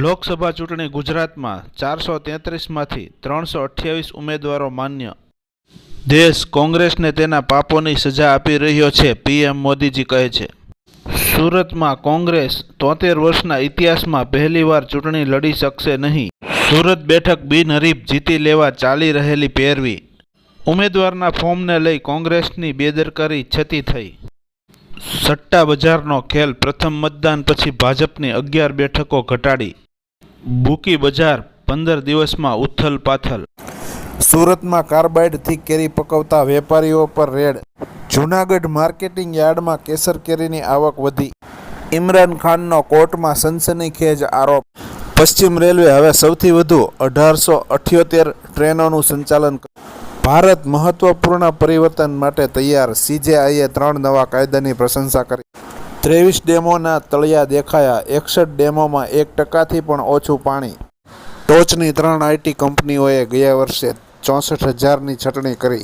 લોકસભા ચૂંટણી ગુજરાતમાં ચારસો તેત્રીસમાંથી ત્રણસો અઠ્યાવીસ ઉમેદવારો માન્ય. દેશ કોંગ્રેસને તેના પાપોની સજા આપી રહ્યો છે, પીએમ મોદીજી કહે છે. સુરતમાં કોંગ્રેસ તોતેર વર્ષના ઇતિહાસમાં પહેલીવાર ચૂંટણી લડી શકશે નહીં. સુરત બેઠક બિનહરીફ જીતી લેવા ચાલી રહેલી પેરવી. ઉમેદવારના ફોર્મને લઈ કોંગ્રેસની બેદરકારી છતી થઈ. સટ્ટા બજારનો ખેલ પ્રથમ મતદાન પછી ભાજપની અગિયાર બેઠકો ઘટાડી. બુકી બજાર પંદર દિવસમાં ઉથલ પાથલ. સુરતમાં કાર્બાઇડથી કેરી પકવતા વેપારીઓ પર રેડ. જૂનાગઢ માર્કેટિંગ યાર્ડમાં કેસર કેરીની આવક વધી. ઇમરાન ખાનનો કોર્ટમાં સનસનીખેજ આરોપ. પશ્ચિમ રેલવે હવે સૌથી વધુ અઢારસો અઠ્યોતેર ટ્રેનોનું સંચાલન ભારત મહત્વપૂર્ણ પરિવર્તન માટે તૈયાર. સીજેઆઈએ ત્રણ નવા કાયદાની પ્રશંસા કરી. ત્રેવીસ ડેમોના તળિયા દેખાયા, એકસઠ ડેમોમાં એક ટકાથી પણ ઓછું પાણી. ટોચની ત્રણ આઈટી કંપનીઓએ ગયા વર્ષે ચોસઠ હજારની છટણી કરી.